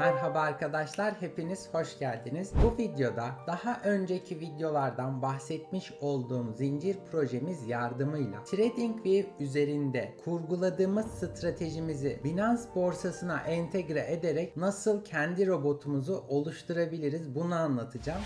Merhaba arkadaşlar, hepiniz hoş geldiniz. Bu videoda daha önceki videolardan bahsetmiş olduğum zincir projemiz yardımıyla TradingView üzerinde kurguladığımız stratejimizi Binance borsasına entegre ederek nasıl kendi robotumuzu oluşturabiliriz bunu anlatacağım.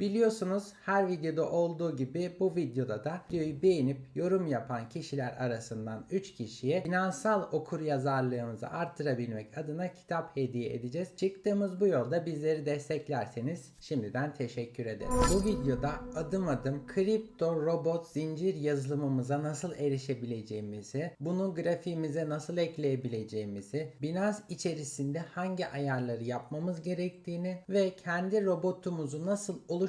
Biliyorsunuz her videoda olduğu gibi bu videoda da videoyu beğenip yorum yapan kişiler arasından 3 kişiye finansal okur yazarlığımızı arttırabilmek adına kitap hediye edeceğiz. Çıktığımız bu yolda bizleri desteklerseniz şimdiden teşekkür ederim. Bu videoda adım adım kripto robot zincir yazılımımıza nasıl erişebileceğimizi, bunu grafiğimize nasıl ekleyebileceğimizi, Binance içerisinde hangi ayarları yapmamız gerektiğini ve kendi robotumuzu nasıl oluşturabileceğimizi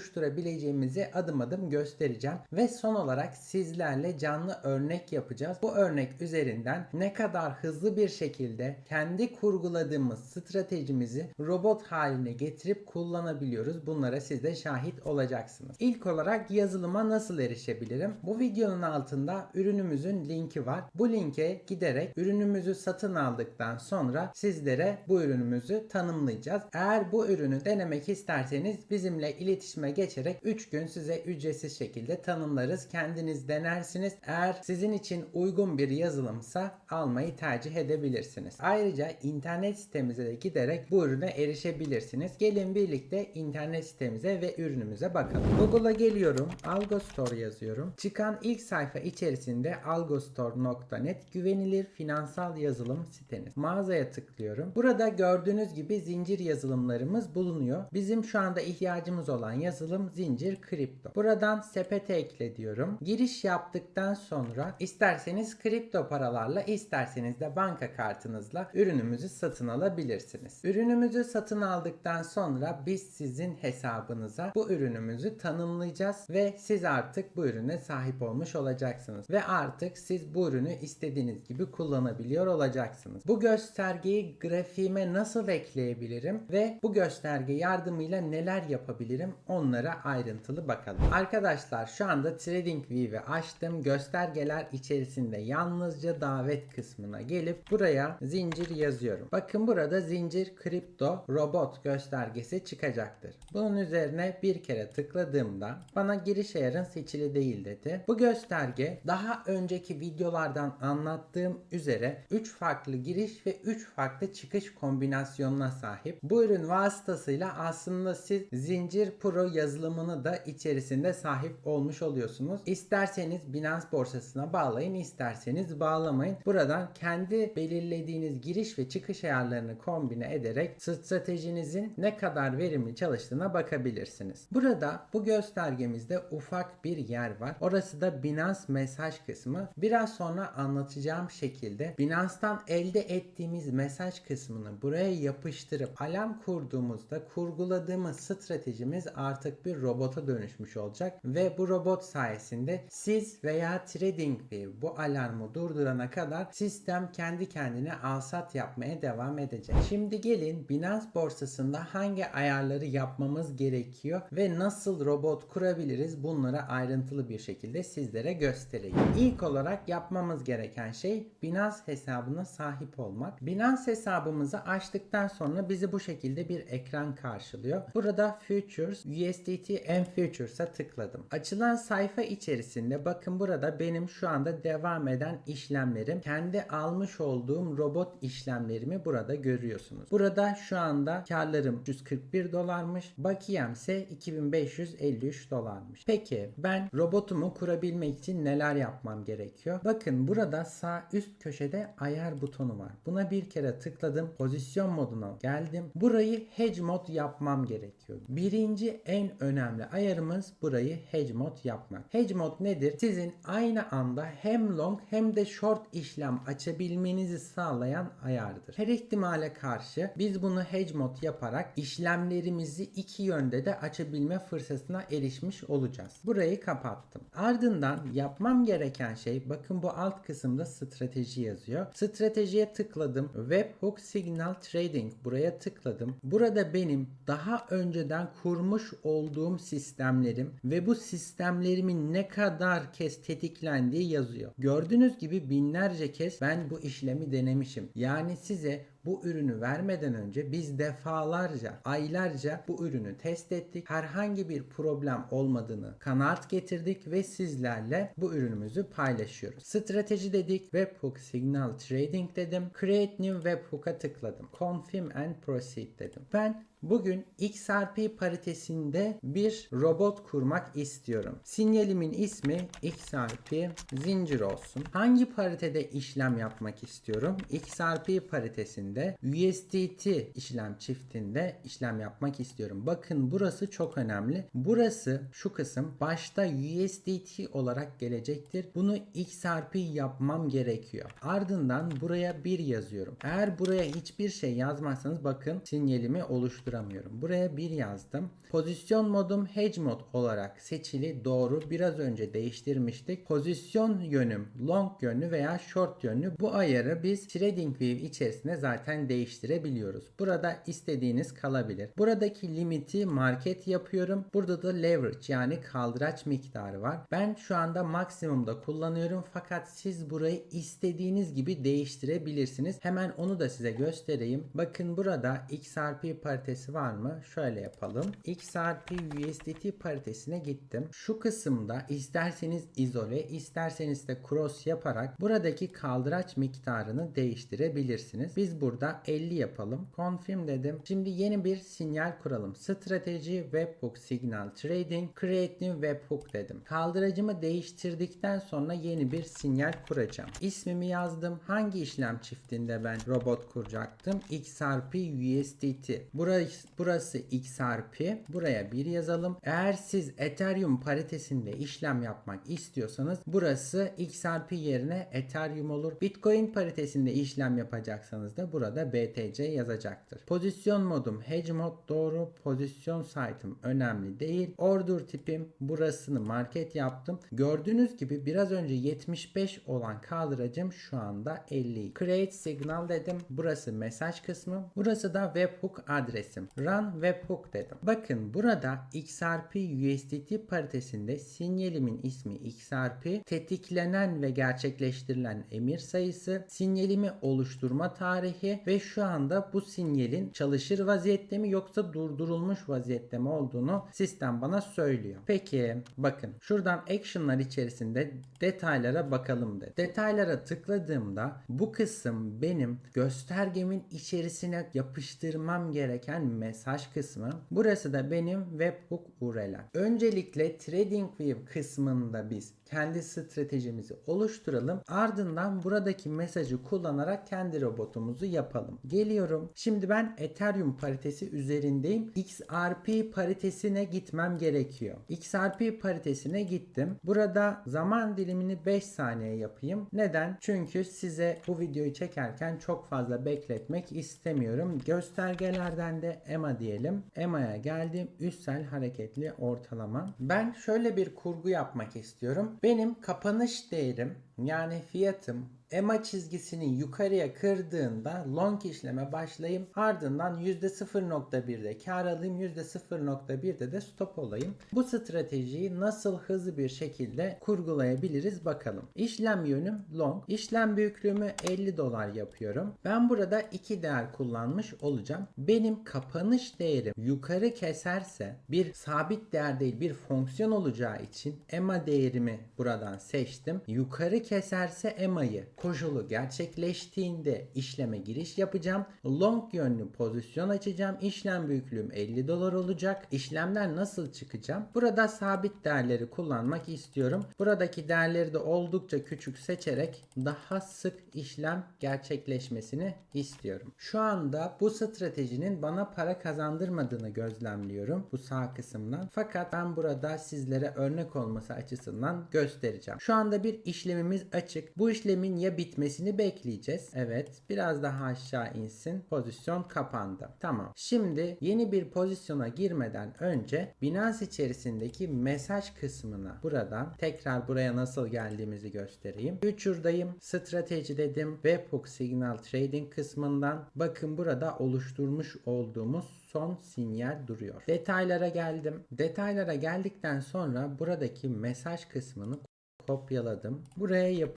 adım adım göstereceğim. Ve son olarak sizlerle canlı örnek yapacağız. Bu örnek üzerinden ne kadar hızlı bir şekilde kendi kurguladığımız stratejimizi robot haline getirip kullanabiliyoruz. Bunlara siz de şahit olacaksınız. İlk olarak yazılıma nasıl erişebilirim? Bu videonun altında ürünümüzün linki var. Bu linke giderek ürünümüzü satın aldıktan sonra sizlere bu ürünümüzü tanımlayacağız. Eğer bu ürünü denemek isterseniz bizimle iletişime geçerek 3 gün size ücretsiz şekilde tanımlarız. Kendiniz denersiniz. Eğer sizin için uygun bir yazılımsa almayı tercih edebilirsiniz. Ayrıca internet sitemize de giderek bu ürüne erişebilirsiniz. Gelin birlikte internet sitemize ve ürünümüze bakalım. Google'a geliyorum. Algostore yazıyorum. Çıkan ilk sayfa içerisinde algostore.net güvenilir finansal yazılım siteniz. Mağazaya tıklıyorum. Burada gördüğünüz gibi zincir yazılımlarımız bulunuyor. Bizim şu anda ihtiyacımız olan yazılım zincir kripto. Buradan sepete ekle diyorum. Giriş yaptıktan sonra isterseniz kripto paralarla isterseniz de banka kartınızla ürünümüzü satın alabilirsiniz. Ürünümüzü satın aldıktan sonra biz sizin hesabınıza bu ürünümüzü tanımlayacağız ve siz artık bu ürüne sahip olmuş olacaksınız. Ve artık siz bu ürünü istediğiniz gibi kullanabiliyor olacaksınız. Bu göstergeyi grafiğime nasıl ekleyebilirim ve bu gösterge yardımıyla neler yapabilirim onlara ayrıntılı bakalım. Arkadaşlar şu anda TradingView'i açtım. Göstergeler içerisinde yalnızca davet kısmına gelip buraya zincir yazıyorum. Bakın burada zincir kripto robot göstergesi çıkacaktır. Bunun üzerine bir kere tıkladığımda bana giriş ayarın seçili değil dedi. Bu gösterge daha önceki videolardan anlattığım üzere 3 farklı giriş ve 3 farklı çıkış kombinasyonuna sahip. Bu ürün vasıtasıyla aslında siz zincir pro yazılımını da içerisinde sahip olmuş oluyorsunuz. İsterseniz Binance borsasına bağlayın, isterseniz bağlamayın. Buradan kendi belirlediğiniz giriş ve çıkış ayarlarını kombine ederek stratejinizin ne kadar verimli çalıştığına bakabilirsiniz. Burada bu göstergemizde ufak bir yer var. Orası da Binance mesaj kısmı. Biraz sonra anlatacağım şekilde Binance'tan elde ettiğimiz mesaj kısmını buraya yapıştırıp alarm kurduğumuzda kurguladığımız stratejimiz artık bir robota dönüşmüş olacak ve bu robot sayesinde siz veya TradingView bu alarmı durdurana kadar sistem kendi kendine alsat yapmaya devam edecek. Şimdi gelin Binance borsasında hangi ayarları yapmamız gerekiyor ve nasıl robot kurabiliriz bunlara ayrıntılı bir şekilde sizlere göstereyim. İlk olarak yapmamız gereken şey Binance hesabına sahip olmak. Binance hesabımızı açtıktan sonra bizi bu şekilde bir ekran karşılıyor. Burada Futures, USDT and Futures'a tıkladım. Açılan sayfa içerisinde bakın burada benim şu anda devam eden işlemlerim. Kendi almış olduğum robot işlemlerimi burada görüyorsunuz. Burada şu anda karlarım 141 dolarmış. Bakiyem ise 2553 dolarmış. Peki ben robotumu kurabilmek için neler yapmam gerekiyor? Bakın burada sağ üst köşede ayar butonu var. Buna bir kere tıkladım. Pozisyon moduna geldim. Burayı hedge mod yapmam gerekiyor. Birinci en önemli ayarımız burayı hedge mod yapmak. Hedge mod nedir? Sizin aynı anda hem long hem de short işlem açabilmenizi sağlayan ayardır. Her ihtimale karşı biz bunu hedge mod yaparak işlemlerimizi iki yönde de açabilme fırsatına erişmiş olacağız. Burayı kapattım. Ardından yapmam gereken şey bakın bu alt kısımda strateji yazıyor. Stratejiye tıkladım. Webhook Signal Trading buraya tıkladım. Burada benim daha önceden kurmuş olduğum sistemlerim ve bu sistemlerimin ne kadar kez tetiklendiği yazıyor. Gördüğünüz gibi binlerce kez ben bu işlemi denemişim. Yani size bu ürünü vermeden önce biz defalarca, aylarca bu ürünü test ettik. Herhangi bir problem olmadığını kanaat getirdik ve sizlerle bu ürünümüzü paylaşıyoruz. Strateji dedik, webhook signal trading dedim. Create new webhook'a tıkladım. Confirm and proceed dedim. Ben Bugün XRP paritesinde bir robot kurmak istiyorum. Sinyalimin ismi XRP zincir olsun. Hangi paritede işlem yapmak istiyorum? XRP paritesinde USDT işlem çiftinde işlem yapmak istiyorum. Bakın burası çok önemli. Burası şu kısım başta USDT olarak gelecektir. Bunu XRP yapmam gerekiyor. Ardından buraya 1 yazıyorum. Eğer buraya hiçbir şey yazmazsanız bakın sinyalimi oluşturamıyorum. Buraya 1 yazdım. Pozisyon modum hedge mod olarak seçili doğru. Biraz önce değiştirmiştik. Pozisyon yönüm long yönlü veya short yönlü. Bu ayarı biz TradingView içerisinde zaten değiştirebiliyoruz. Burada istediğiniz kalabilir. Buradaki limiti market yapıyorum. Burada da leverage yani kaldıraç miktarı var. Ben şu anda maksimumda kullanıyorum fakat siz burayı istediğiniz gibi değiştirebilirsiniz. Hemen onu da size göstereyim. Bakın burada XRP paritesi var mı? Şöyle yapalım. XRP USDT paritesine gittim. Şu kısımda isterseniz izole, isterseniz de cross yaparak buradaki kaldıraç miktarını değiştirebilirsiniz. Biz burada 50 yapalım. Confirm dedim. Şimdi yeni bir sinyal kuralım. Strateji webhook signal trading create new webhook dedim. Kaldıracımı değiştirdikten sonra yeni bir sinyal kuracağım. İsmimi yazdım. Hangi işlem çiftinde ben robot kuracaktım? XRP USDT. Burası, burası XRP. Buraya bir yazalım. Eğer siz Ethereum paritesinde işlem yapmak istiyorsanız burası XRP yerine Ethereum olur. Bitcoin paritesinde işlem yapacaksanız da burada BTC yazacaktır. Pozisyon modum hedge mod doğru. Pozisyon site'ım önemli değil. Order tipim burasını market yaptım. Gördüğünüz gibi biraz önce 75 olan kaldıracım şu anda 50. Create signal dedim. Burası mesaj kısmı. Burası da webhook adresim. Run webhook dedim. Bakın burada XRP USDT paritesinde sinyalimin ismi XRP, tetiklenen ve gerçekleştirilen emir sayısı, sinyalimi oluşturma tarihi ve şu anda bu sinyalin çalışır vaziyette mi yoksa durdurulmuş vaziyette mi olduğunu sistem bana söylüyor. Peki bakın şuradan action'lar içerisinde detaylara bakalım dedi. Detaylara tıkladığımda bu kısım benim göstergemin içerisine yapıştırmam gereken mesaj kısmı. Burası da benim webhook URL'm. Öncelikle TradingView kısmında biz kendi stratejimizi oluşturalım. Ardından buradaki mesajı kullanarak kendi robotumuzu yapalım. Geliyorum. Şimdi ben Ethereum paritesi üzerindeyim. XRP paritesine gitmem gerekiyor. XRP paritesine gittim. Burada zaman dilimini 5 saniye yapayım. Neden? Çünkü size bu videoyu çekerken çok fazla bekletmek istemiyorum. Göstergelerden de EMA diyelim. EMA'ya geldim. Üstsel hareketli ortalama. Ben şöyle bir kurgu yapmak istiyorum. Benim kapanış değerim yani fiyatım EMA çizgisini yukarıya kırdığında long işleme başlayayım. Ardından %0.1'de kar alayım. %0.1'de de stop olayım. Bu stratejiyi nasıl hızlı bir şekilde kurgulayabiliriz bakalım. İşlem yönüm long. İşlem büyüklüğümü 50 dolar yapıyorum. Ben burada iki değer kullanmış olacağım. Benim kapanış değerim yukarı keserse bir sabit değer değil bir fonksiyon olacağı için EMA değerimi buradan seçtim. Yukarı keserse EMA'yı koşulu gerçekleştiğinde işleme giriş yapacağım. Long yönlü pozisyon açacağım. İşlem büyüklüğüm 50 dolar olacak. İşlemler nasıl çıkacağım? Burada sabit değerleri kullanmak istiyorum. Buradaki değerleri de oldukça küçük seçerek daha sık işlem gerçekleşmesini istiyorum. Şu anda bu stratejinin bana para kazandırmadığını gözlemliyorum bu sağ kısımdan. Fakat ben burada sizlere örnek olması açısından göstereceğim. Şu anda bir işlemimiz işlemimiz açık. Bu işlemin ya bitmesini bekleyeceğiz. Evet biraz daha aşağı insin. Pozisyon kapandı. Tamam. Şimdi yeni bir pozisyona girmeden önce Binance içerisindeki mesaj kısmına buradan tekrar buraya nasıl geldiğimizi göstereyim. Future'dayım. Strateji dedim. Webhook Signal Trading kısmından bakın burada oluşturmuş olduğumuz son sinyal duruyor. Detaylara geldim. Detaylara geldikten sonra buradaki mesaj kısmını kopyaladım. Buraya yap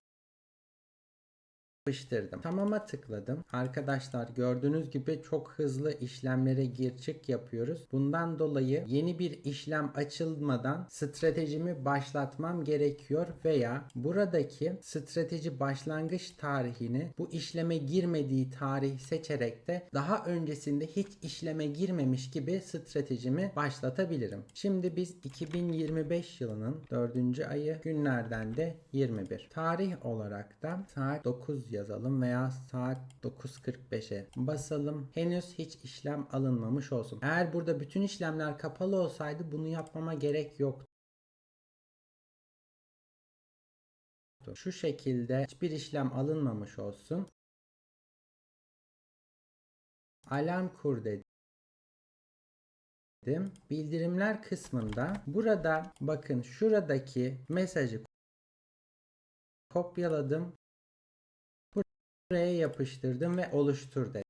yapıştırdım. Tamama tıkladım. Arkadaşlar gördüğünüz gibi çok hızlı işlemlere gir çık yapıyoruz. Bundan dolayı yeni bir işlem açılmadan stratejimi başlatmam gerekiyor veya buradaki strateji başlangıç tarihini bu işleme girmediği tarih seçerek de daha öncesinde hiç işleme girmemiş gibi stratejimi başlatabilirim. Şimdi biz 2025 yılının 4. ayı günlerden de 21. Tarih olarak da saat 9 yazalım veya saat 9.45'e basalım. Henüz hiç işlem alınmamış olsun. Eğer burada bütün işlemler kapalı olsaydı bunu yapmama gerek yoktu. Şu şekilde hiçbir işlem alınmamış olsun. Alarm kur dedim. Bildirimler kısmında burada bakın şuradaki mesajı kopyaladım. Buraya yapıştırdım ve oluştur dedim.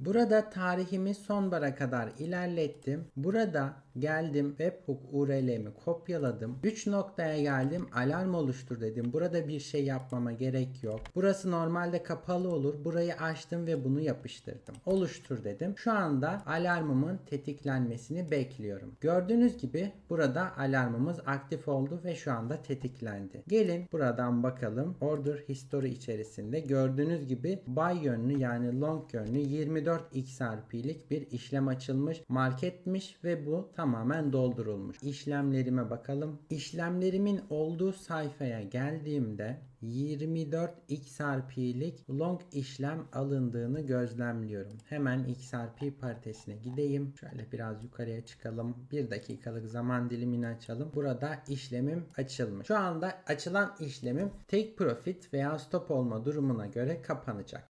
Burada tarihimi sonbara kadar ilerlettim. Burada geldim webhook URL'mi kopyaladım. 3 noktaya geldim alarm oluştur dedim. Burada bir şey yapmama gerek yok. Burası normalde kapalı olur. Burayı açtım ve bunu yapıştırdım. Oluştur dedim. Şu anda alarmımın tetiklenmesini bekliyorum. Gördüğünüz gibi burada alarmımız aktif oldu ve şu anda tetiklendi. Gelin buradan bakalım. Order history içerisinde gördüğünüz gibi buy yönlü yani long yönlü 24 XRP'lik bir işlem açılmış. Marketmiş ve bu tamamen doldurulmuş. İşlemlerime bakalım. İşlemlerimin olduğu sayfaya geldiğimde 24 XRP'lik long işlem alındığını gözlemliyorum. Hemen XRP paritesine gideyim. Şöyle biraz yukarıya çıkalım. 1 dakikalık zaman dilimini açalım. Burada işlemim açılmış. Şu anda açılan işlemim take profit veya stop olma durumuna göre kapanacak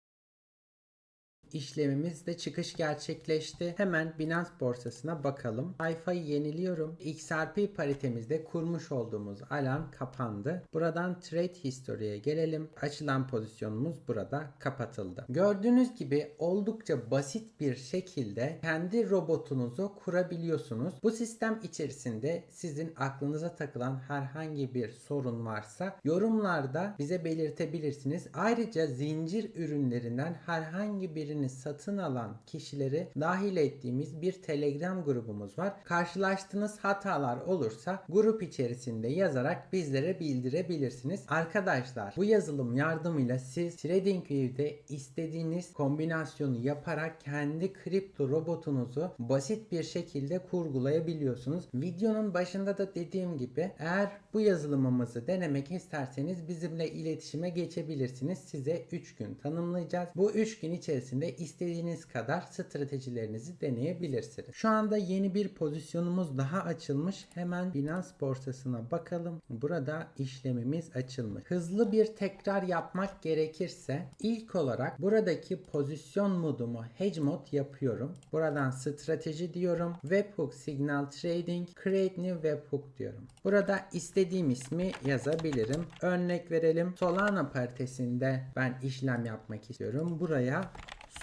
işlemimizde çıkış gerçekleşti. Hemen Binance borsasına bakalım. Sayfayı yeniliyorum. XRP paritemizde kurmuş olduğumuz alarm kapandı. Buradan Trade History'ye gelelim. Açılan pozisyonumuz burada kapatıldı. Gördüğünüz gibi oldukça basit bir şekilde kendi robotunuzu kurabiliyorsunuz. Bu sistem içerisinde sizin aklınıza takılan herhangi bir sorun varsa yorumlarda bize belirtebilirsiniz. Ayrıca zincir ürünlerinden herhangi birini ürünlerini satın alan kişileri dahil ettiğimiz bir Telegram grubumuz var. Karşılaştığınız hatalar olursa grup içerisinde yazarak bizlere bildirebilirsiniz. Arkadaşlar bu yazılım yardımıyla siz TradingView'de istediğiniz kombinasyonu yaparak kendi kripto robotunuzu basit bir şekilde kurgulayabiliyorsunuz. Videonun başında da dediğim gibi eğer bu yazılımımızı denemek isterseniz bizimle iletişime geçebilirsiniz. Size 3 gün tanımlayacağız. Bu 3 gün içerisinde istediğiniz kadar stratejilerinizi deneyebilirsiniz. Şu anda yeni bir pozisyonumuz daha açılmış. Hemen Binance borsasına bakalım. Burada işlemimiz açılmış. Hızlı bir tekrar yapmak gerekirse ilk olarak buradaki pozisyon modumu hedge mod yapıyorum. Buradan strateji diyorum. Webhook Signal Trading Create New Webhook diyorum. Burada istediğim ismi yazabilirim. Örnek verelim. Solana paritesinde ben işlem yapmak istiyorum. Buraya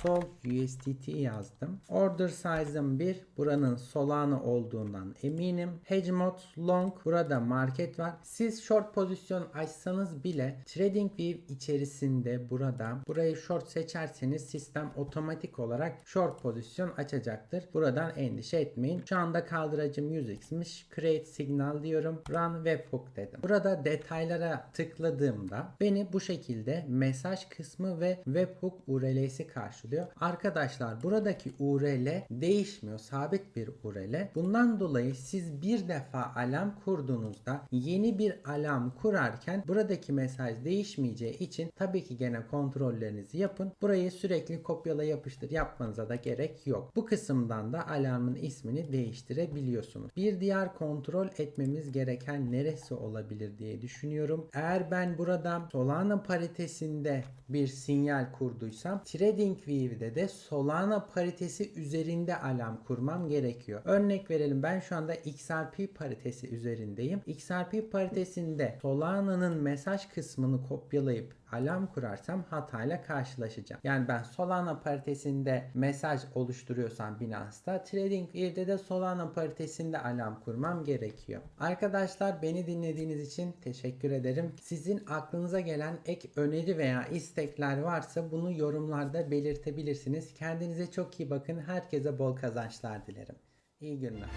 Sol USDT yazdım. Order size'ım 1. Buranın Solana olduğundan eminim. Hedge mod long. Burada market var. Siz short pozisyon açsanız bile TradingView içerisinde burada burayı short seçerseniz sistem otomatik olarak short pozisyon açacaktır. Buradan endişe etmeyin. Şu anda kaldıracım 100x'miş. Create signal diyorum. Run webhook dedim. Burada detaylara tıkladığımda beni bu şekilde mesaj kısmı ve webhook URL'si karşılıyor çalışılıyor. Arkadaşlar buradaki URL değişmiyor. Sabit bir URL. Bundan dolayı siz bir defa alarm kurduğunuzda yeni bir alarm kurarken buradaki mesaj değişmeyeceği için tabii ki gene kontrollerinizi yapın. Burayı sürekli kopyala yapıştır yapmanıza da gerek yok. Bu kısımdan da alarmın ismini değiştirebiliyorsunuz. Bir diğer kontrol etmemiz gereken neresi olabilir diye düşünüyorum. Eğer ben burada Solana paritesinde bir sinyal kurduysam TradingView'de de Solana paritesi üzerinde alarm kurmam gerekiyor. Örnek verelim ben şu anda XRP paritesi üzerindeyim. XRP paritesinde Solana'nın mesaj kısmını kopyalayıp alarm kurarsam hatayla karşılaşacağım. Yani ben Solana paritesinde mesaj oluşturuyorsam Binance'da TradingView'de de Solana paritesinde alarm kurmam gerekiyor. Arkadaşlar beni dinlediğiniz için teşekkür ederim. Sizin aklınıza gelen ek öneri veya istekler varsa bunu yorumlarda belirtebilirsiniz. Kendinize çok iyi bakın. Herkese bol kazançlar dilerim. İyi günler.